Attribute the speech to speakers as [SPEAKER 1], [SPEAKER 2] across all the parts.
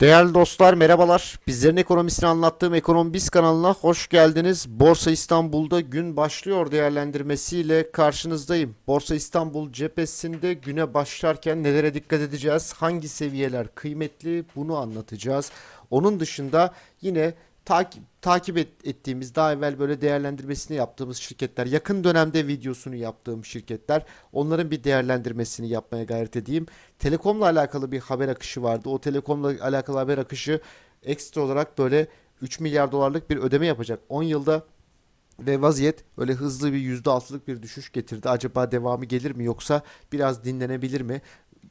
[SPEAKER 1] Değerli dostlar merhabalar. Bizlerin ekonomisini anlattığım Ekonomi Biz kanalına hoş geldiniz. Borsa İstanbul'da gün başlıyor değerlendirmesiyle karşınızdayım. Borsa İstanbul cephesinde güne başlarken nelere dikkat edeceğiz? Hangi seviyeler kıymetli? Bunu anlatacağız. Onun dışında yine takip takip et- ettiğimiz daha evvel böyle değerlendirmesini yaptığımız şirketler, yakın dönemde videosunu yaptığım şirketler, onların bir değerlendirmesini yapmaya gayret edeyim. Telekomla alakalı bir haber akışı vardı. O telekomla alakalı haber akışı ekstra olarak böyle 3 milyar dolarlık bir ödeme yapacak 10 yılda ve vaziyet öyle hızlı bir %6'lık bir düşüş getirdi. Acaba devamı gelir mi yoksa biraz dinlenebilir mi?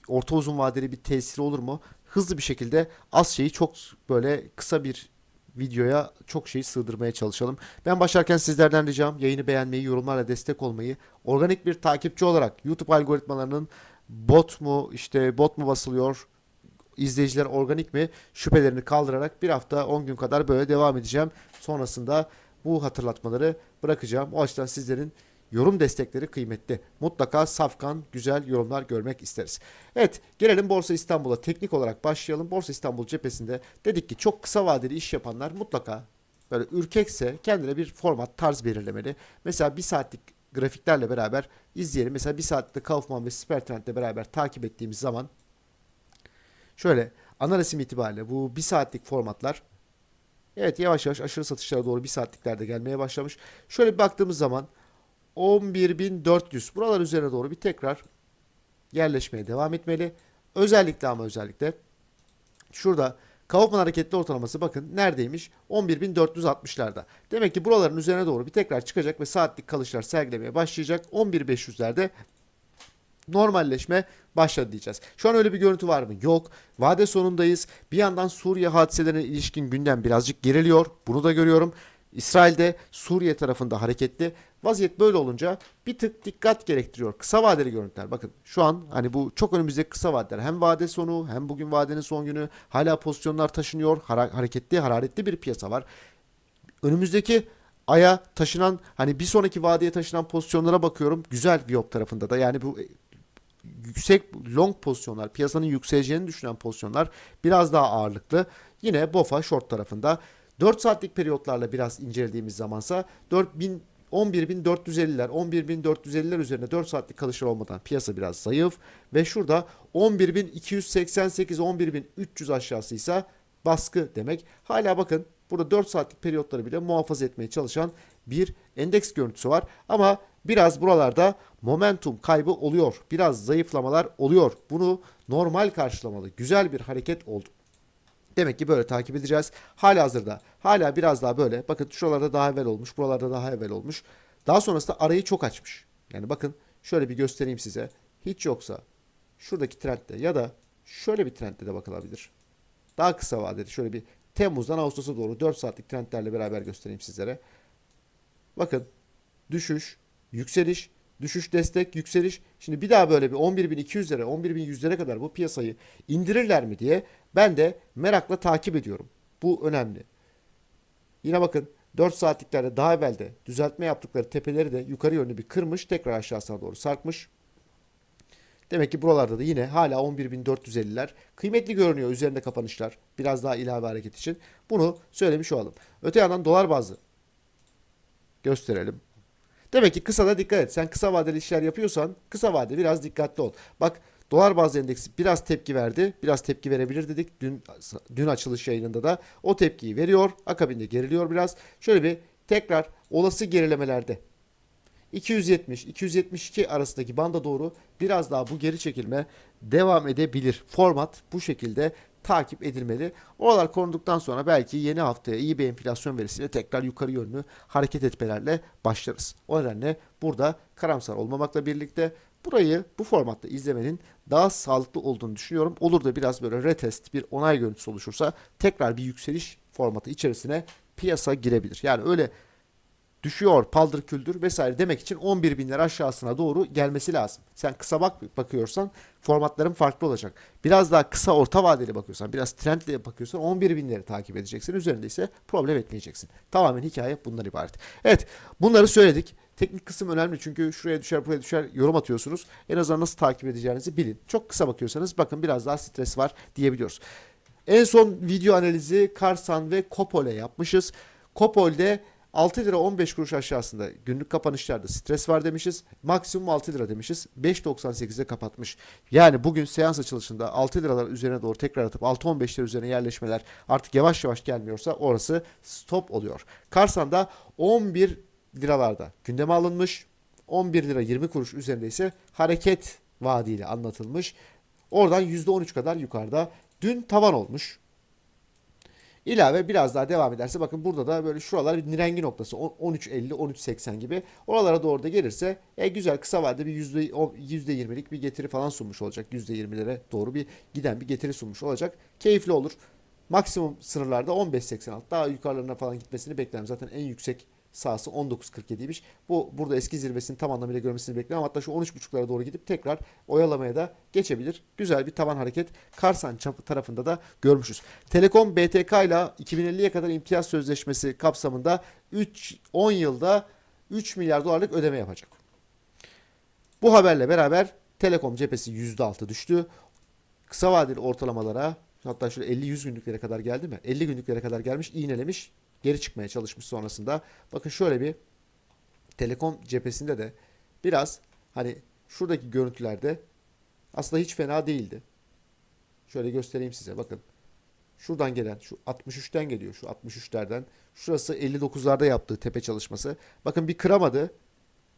[SPEAKER 1] Orta uzun vadeli bir tesiri olur mu? Hızlı bir şekilde az şeyi çok böyle kısa bir videoya çok şeyi sığdırmaya çalışalım. Ben başlarken sizlerden ricam yayını beğenmeyi, yorumlarla destek olmayı, organik bir takipçi olarak YouTube algoritmalarının bot mu işte bot mu basılıyor, izleyiciler organik mi şüphelerini kaldırarak bir hafta 10 gün kadar böyle devam edeceğim. Sonrasında bu hatırlatmaları bırakacağım. O açıdan sizlerin yorum destekleri kıymetli. Mutlaka safkan güzel yorumlar görmek isteriz. Evet gelelim Borsa İstanbul'a teknik olarak başlayalım. Borsa İstanbul cephesinde dedik ki çok kısa vadeli iş yapanlar mutlaka böyle ürkekse kendine bir format tarz belirlemeli. Mesela bir saatlik grafiklerle beraber izleyelim. Mesela bir saatte Kaufman ve Supertrend'le beraber takip ettiğimiz zaman şöyle ana resim itibariyle bu bir saatlik formatlar evet yavaş yavaş aşırı satışlara doğru bir saatliklerde gelmeye başlamış. Şöyle bir baktığımız zaman 11.400 buralar üzerine doğru bir tekrar yerleşmeye devam etmeli. Özellikle ama özellikle şurada Kaufman hareketli ortalaması bakın neredeymiş? 11.460'larda. Demek ki buraların üzerine doğru bir tekrar çıkacak ve saatlik kalışlar sergilemeye başlayacak. 11.500'lerde normalleşme başladı diyeceğiz. Şu an öyle bir görüntü var mı? Yok. Vade sonundayız. Bir yandan Suriye hadiselerine ilişkin gündem birazcık geriliyor. Bunu da görüyorum. İsrail'de Suriye tarafında hareketli. Vaziyet böyle olunca bir tık dikkat gerektiriyor. Kısa vadeli görüntüler. Bakın şu an hani bu çok önümüzdeki kısa vadeler. Hem vade sonu hem bugün vadenin son günü. Hala pozisyonlar taşınıyor. Hareketli, hararetli bir piyasa var. Önümüzdeki aya taşınan hani bir sonraki vadeye taşınan pozisyonlara bakıyorum. Güzel Viyop tarafında da yani bu yüksek long pozisyonlar, piyasanın yükseleceğini düşünen pozisyonlar biraz daha ağırlıklı. Yine BOFA short tarafında 4 saatlik periyotlarla biraz incelediğimiz zamansa 4000 11.450'ler, 11.450'ler üzerine 4 saatlik kalışlar olmadan piyasa biraz zayıf ve şurada 11.288, 11.300 aşağısıysa baskı demek. Hala bakın burada 4 saatlik periyotları bile muhafaza etmeye çalışan bir endeks görüntüsü var. Ama biraz buralarda momentum kaybı oluyor. Biraz zayıflamalar oluyor. Bunu normal karşılamalı güzel bir hareket. Demek ki böyle takip edeceğiz. Hala hazırda. Hala biraz daha böyle. Bakın şuralarda daha evvel olmuş. Buralarda daha evvel olmuş. Daha sonrasında arayı çok açmış. Yani bakın şöyle bir göstereyim size. Hiç yoksa şuradaki trendde ya da şöyle bir trendde de bakılabilir. Daha kısa vadeli şöyle bir Temmuz'dan Ağustos'a doğru 4 saatlik trendlerle beraber göstereyim sizlere. Bakın düşüş, yükseliş, düşüş destek, yükseliş. Şimdi bir daha böyle bir 11.200'lere, 11.100'lere kadar bu piyasayı indirirler mi diye ben de merakla takip ediyorum. Bu önemli. Yine bakın 4 saatliklerde daha evvelde düzeltme yaptıkları tepeleri de yukarı yönlü bir kırmış, tekrar aşağısına doğru sarkmış. Demek ki buralarda da yine hala 11.450'ler kıymetli görünüyor üzerinde kapanışlar. Biraz daha ilave hareket için. Bunu söylemiş olalım. Öte yandan dolar bazlı gösterelim. Demek ki kısada dikkat et. Sen kısa vadeli işler yapıyorsan kısa vade biraz dikkatli ol. Bak dolar bazlı endeksi biraz tepki verdi. Biraz tepki verebilir dedik. Dün dün açılış yayınında da o tepkiyi veriyor. Akabinde geriliyor biraz. Şöyle bir tekrar olası gerilemelerde 270-272 arasındaki banda doğru biraz daha bu geri çekilme devam edebilir. Format bu şekilde takip edilmeli. Oralar korunduktan sonra belki yeni haftaya iyi bir enflasyon verisiyle tekrar yukarı yönlü hareket etmelerle başlarız. O nedenle burada karamsar olmamakla birlikte burayı bu formatta izlemenin daha sağlıklı olduğunu düşünüyorum. Olur da biraz böyle retest bir onay görüntüsü oluşursa tekrar bir yükseliş formatı içerisine piyasa girebilir. Yani öyle düşüyor paldır küldür vesaire demek için 11 binler aşağısına doğru gelmesi lazım. Sen kısa bak bakıyorsan formatların farklı olacak. Biraz daha kısa orta vadeli bakıyorsan biraz trendle bakıyorsan 11 binleri takip edeceksin. Üzerinde ise problem etmeyeceksin. Tamamen hikaye bundan ibaret. Evet bunları söyledik. Teknik kısım önemli çünkü şuraya düşer buraya düşer yorum atıyorsunuz. En azından nasıl takip edeceğinizi bilin. Çok kısa bakıyorsanız bakın biraz daha stres var diyebiliyoruz. En son video analizi Karsan ve Kopol'e yapmışız. Kopol'de 6 lira 15 kuruş aşağısında günlük kapanışlarda stres var demişiz. Maksimum 6 lira demişiz. 5.98'de kapatmış. Yani bugün seans açılışında 6 liralar üzerine doğru tekrar atıp 6.15'ler üzerine yerleşmeler artık yavaş yavaş gelmiyorsa orası stop oluyor. Karsan'da 11 liralarda gündeme alınmış. 11 lira 20 kuruş üzerinde ise hareket vaadiyle anlatılmış. Oradan %13 kadar yukarıda. Dün tavan olmuş. İlave biraz daha devam ederse bakın burada da böyle şuralar bir nirengi noktası 13.50 13.80 gibi oralara doğru da gelirse e, güzel kısa vadede bir yüzde o- %20'lik bir getiri falan sunmuş olacak. %20'lere doğru bir giden bir getiri sunmuş olacak. Keyifli olur. Maksimum sınırlarda 15.86 daha yukarılarına falan gitmesini beklerim. Zaten en yüksek sahası 19.47'ymiş. Bu burada eski zirvesini tam anlamıyla görmesini bekliyorum. Hatta şu 13.5'lara doğru gidip tekrar oyalamaya da geçebilir. Güzel bir taban hareket Karsan tarafında da görmüşüz. Telekom BTK ile 2050'ye kadar imtiyaz sözleşmesi kapsamında 3 10 yılda 3 milyar dolarlık ödeme yapacak. Bu haberle beraber Telekom cephesi %6 düştü. Kısa vadeli ortalamalara hatta şöyle 50-100 günlüklere kadar geldi mi? 50 günlüklere kadar gelmiş, iğnelemiş, geri çıkmaya çalışmış sonrasında. Bakın şöyle bir Telekom cephesinde de biraz hani şuradaki görüntülerde aslında hiç fena değildi. Şöyle göstereyim size bakın. Şuradan gelen şu 63'ten geliyor şu 63'lerden. Şurası 59'larda yaptığı tepe çalışması. Bakın bir kıramadı.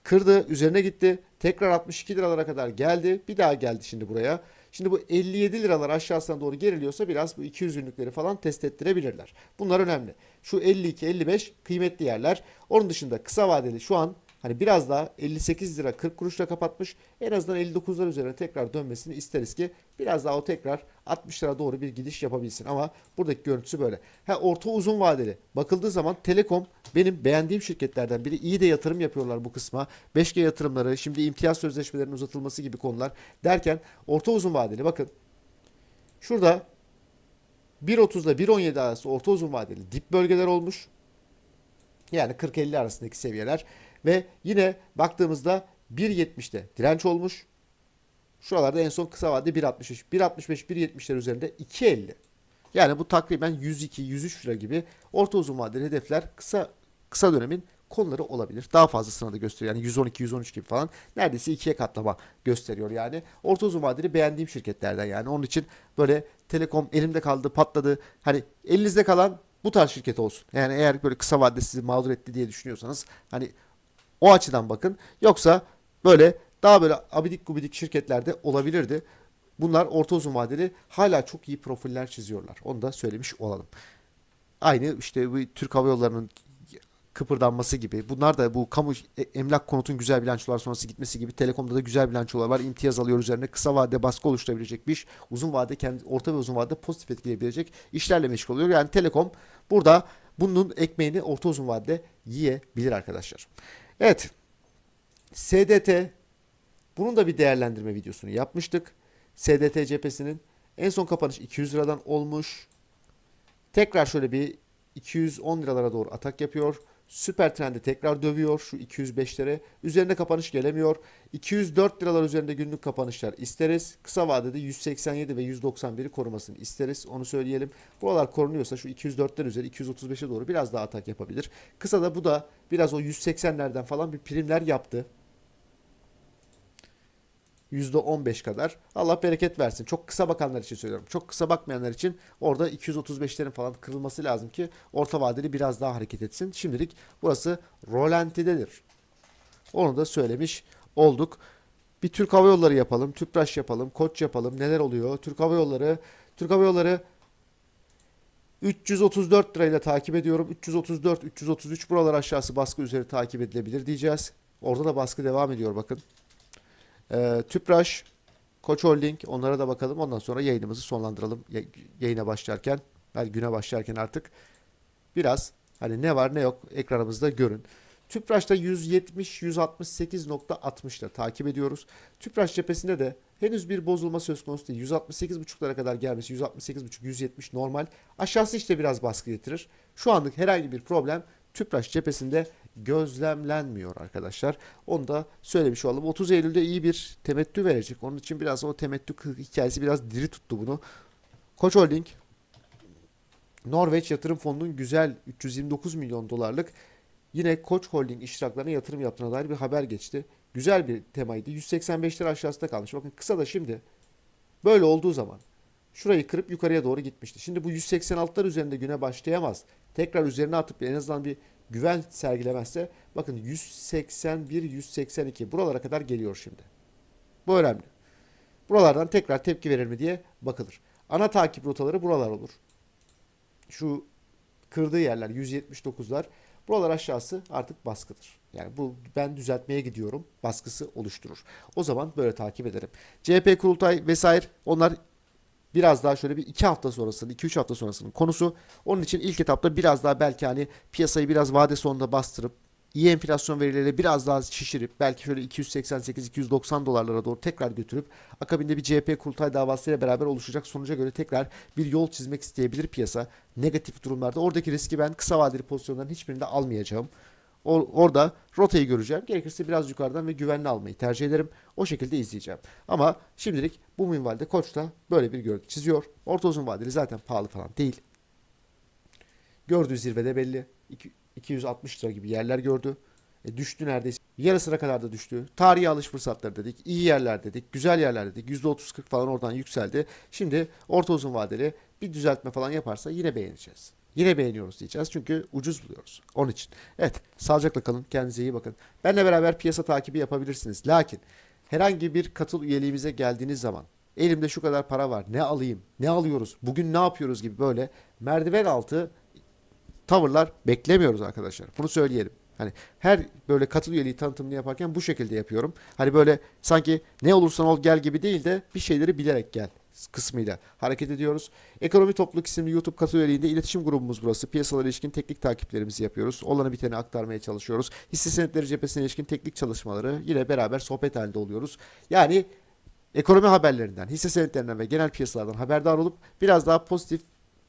[SPEAKER 1] Kırdı üzerine gitti. Tekrar 62 liralara kadar geldi. Bir daha geldi şimdi buraya. Şimdi bu 57 liralar aşağısına doğru geriliyorsa biraz bu 200 günlükleri falan test ettirebilirler. Bunlar önemli. Şu 52-55 kıymetli yerler. Onun dışında kısa vadeli şu an hani biraz daha 58 lira 40 kuruşla kapatmış. En azından 59'lar üzerine tekrar dönmesini isteriz ki biraz daha o tekrar 60 lira doğru bir gidiş yapabilsin. Ama buradaki görüntüsü böyle. Ha orta uzun vadeli bakıldığı zaman Telekom benim beğendiğim şirketlerden biri. İyi de yatırım yapıyorlar bu kısma. 5G yatırımları, şimdi imtiyaz sözleşmelerinin uzatılması gibi konular derken orta uzun vadeli bakın. Şurada 1.30 ile 1.17 arası orta uzun vadeli dip bölgeler olmuş. Yani 40-50 arasındaki seviyeler. Ve yine baktığımızda 1.70'te direnç olmuş. Şuralarda en son kısa vadede 1.65. 1.65, 1.70'ler üzerinde 2.50. Yani bu takriben 102, 103 lira gibi orta uzun vadeli hedefler kısa kısa dönemin konuları olabilir. Daha fazlasını da gösteriyor. Yani 112, 113 gibi falan. Neredeyse ikiye katlama gösteriyor yani. Orta uzun vadeli beğendiğim şirketlerden yani. Onun için böyle Telekom elimde kaldı, patladı. Hani elinizde kalan bu tarz şirket olsun. Yani eğer böyle kısa vadede sizi mağdur etti diye düşünüyorsanız hani o açıdan bakın. Yoksa böyle daha böyle abidik gubidik şirketlerde olabilirdi. Bunlar orta uzun vadeli hala çok iyi profiller çiziyorlar. Onu da söylemiş olalım. Aynı işte bu Türk Hava Yolları'nın kıpırdanması gibi. Bunlar da bu kamu e- emlak konutun güzel bilançolar sonrası gitmesi gibi. Telekom'da da güzel bilançolar var. İmtiyaz alıyor üzerine. Kısa vadede baskı oluşturabilecek bir iş. Uzun vadede kendi orta ve uzun vadede pozitif etkileyebilecek işlerle meşgul oluyor. Yani Telekom burada bunun ekmeğini orta uzun vadede yiyebilir arkadaşlar. Evet. SDT bunun da bir değerlendirme videosunu yapmıştık. SDT cephesinin en son kapanış 200 liradan olmuş. Tekrar şöyle bir 210 liralara doğru atak yapıyor. Süper trendi tekrar dövüyor şu 205'lere. Üzerinde kapanış gelemiyor. 204 liralar üzerinde günlük kapanışlar isteriz. Kısa vadede 187 ve 191'i korumasını isteriz. Onu söyleyelim. Buralar korunuyorsa şu 204'ler üzeri 235'e doğru biraz daha atak yapabilir. Kısa da bu da biraz o 180'lerden falan bir primler yaptı. %15 kadar. Allah bereket versin. Çok kısa bakanlar için söylüyorum. Çok kısa bakmayanlar için orada 235'lerin falan kırılması lazım ki orta vadeli biraz daha hareket etsin. Şimdilik burası rolantidedir. Onu da söylemiş olduk. Bir Türk Hava Yolları yapalım, Tüpraş yapalım, Koç yapalım. Neler oluyor? Türk Hava Yolları, Türk Hava Yolları 334 lirayla takip ediyorum. 334, 333 buralar aşağısı baskı üzeri takip edilebilir diyeceğiz. Orada da baskı devam ediyor bakın. Ee, Tüpraş, Koç Holding onlara da bakalım. Ondan sonra yayınımızı sonlandıralım. Ya- Yayına başlarken, belki güne başlarken artık biraz hani ne var ne yok ekranımızda görün. Tüpraş'ta 170 168.60 ile takip ediyoruz. Tüpraş cephesinde de henüz bir bozulma söz konusu değil. 168.5'lara kadar gelmesi 168.5 170 normal. Aşağısı işte biraz baskı getirir. Şu anlık herhangi bir problem Tüpraş cephesinde gözlemlenmiyor arkadaşlar. Onu da söylemiş olalım. 30 Eylül'de iyi bir temettü verecek. Onun için biraz o temettü hikayesi biraz diri tuttu bunu. Koç Holding Norveç Yatırım Fonu'nun güzel 329 milyon dolarlık yine Koç Holding iştiraklarına yatırım yaptığına dair bir haber geçti. Güzel bir temaydı. 185 lira aşağısında kalmış. Bakın kısa da şimdi böyle olduğu zaman şurayı kırıp yukarıya doğru gitmişti. Şimdi bu 186'lar üzerinde güne başlayamaz. Tekrar üzerine atıp en azından bir güven sergilemezse bakın 181 182 buralara kadar geliyor şimdi. Bu önemli. Buralardan tekrar tepki verir mi diye bakılır. Ana takip rotaları buralar olur. Şu kırdığı yerler 179'lar. Buralar aşağısı artık baskıdır. Yani bu ben düzeltmeye gidiyorum. Baskısı oluşturur. O zaman böyle takip ederim. CHP kurultay vesaire onlar biraz daha şöyle bir iki hafta sonrasının, iki üç hafta sonrasının konusu. Onun için ilk etapta biraz daha belki hani piyasayı biraz vade sonunda bastırıp iyi enflasyon verileriyle biraz daha şişirip belki şöyle 288-290 dolarlara doğru tekrar götürüp akabinde bir CHP kurultay davasıyla beraber oluşacak sonuca göre tekrar bir yol çizmek isteyebilir piyasa. Negatif durumlarda oradaki riski ben kısa vadeli pozisyonların hiçbirinde almayacağım. O- orada rotayı göreceğim. Gerekirse biraz yukarıdan ve güvenli almayı tercih ederim. O şekilde izleyeceğim. Ama şimdilik bu minvalde Koç da böyle bir görüntü çiziyor. Orta uzun vadeli zaten pahalı falan değil. Gördüğü zirvede belli. İki- 260 lira gibi yerler gördü. E, düştü neredeyse. Yarısına kadar da düştü. Tarihi alış fırsatları dedik. iyi yerler dedik. Güzel yerler dedik. %30-40 falan oradan yükseldi. Şimdi orta uzun vadeli bir düzeltme falan yaparsa yine beğeneceğiz. Yine beğeniyoruz diyeceğiz. Çünkü ucuz buluyoruz. Onun için. Evet. Sağlıcakla kalın. Kendinize iyi bakın. Benle beraber piyasa takibi yapabilirsiniz. Lakin herhangi bir katıl üyeliğimize geldiğiniz zaman elimde şu kadar para var. Ne alayım? Ne alıyoruz? Bugün ne yapıyoruz gibi böyle merdiven altı tavırlar beklemiyoruz arkadaşlar. Bunu söyleyelim. Hani her böyle katıl üyeliği tanıtımını yaparken bu şekilde yapıyorum. Hani böyle sanki ne olursan ol gel gibi değil de bir şeyleri bilerek gel kısmıyla hareket ediyoruz. Ekonomi Topluluk isimli YouTube katıl üyeliğinde iletişim grubumuz burası. Piyasalara ilişkin teknik takiplerimizi yapıyoruz. Olanı biteni aktarmaya çalışıyoruz. Hisse senetleri cephesine ilişkin teknik çalışmaları yine beraber sohbet halinde oluyoruz. Yani ekonomi haberlerinden, hisse senetlerinden ve genel piyasalardan haberdar olup biraz daha pozitif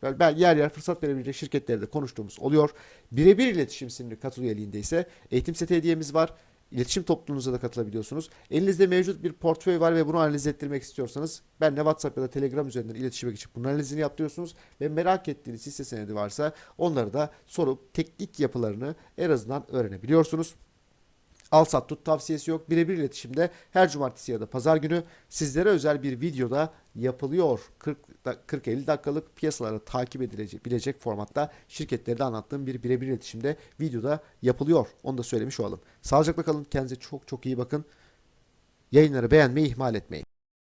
[SPEAKER 1] ben yer yer fırsat verebilecek şirketleri de konuştuğumuz oluyor. Birebir iletişim isimli katıl üyeliğinde ise eğitim seti hediyemiz var. İletişim topluluğunuza da katılabiliyorsunuz. Elinizde mevcut bir portföy var ve bunu analiz ettirmek istiyorsanız benle WhatsApp ya da Telegram üzerinden iletişime geçip bunun analizini yaptırıyorsunuz. Ve merak ettiğiniz hisse senedi varsa onları da sorup teknik yapılarını en azından öğrenebiliyorsunuz. Al sat tut tavsiyesi yok. Birebir iletişimde her cumartesi ya da pazar günü sizlere özel bir videoda yapılıyor. 40-50 dakikalık piyasaları takip edilecek bilecek formatta şirketleri de anlattığım bir birebir iletişimde videoda yapılıyor. Onu da söylemiş olalım. Sağlıcakla kalın. Kendinize çok çok iyi bakın. Yayınları beğenmeyi ihmal etmeyin.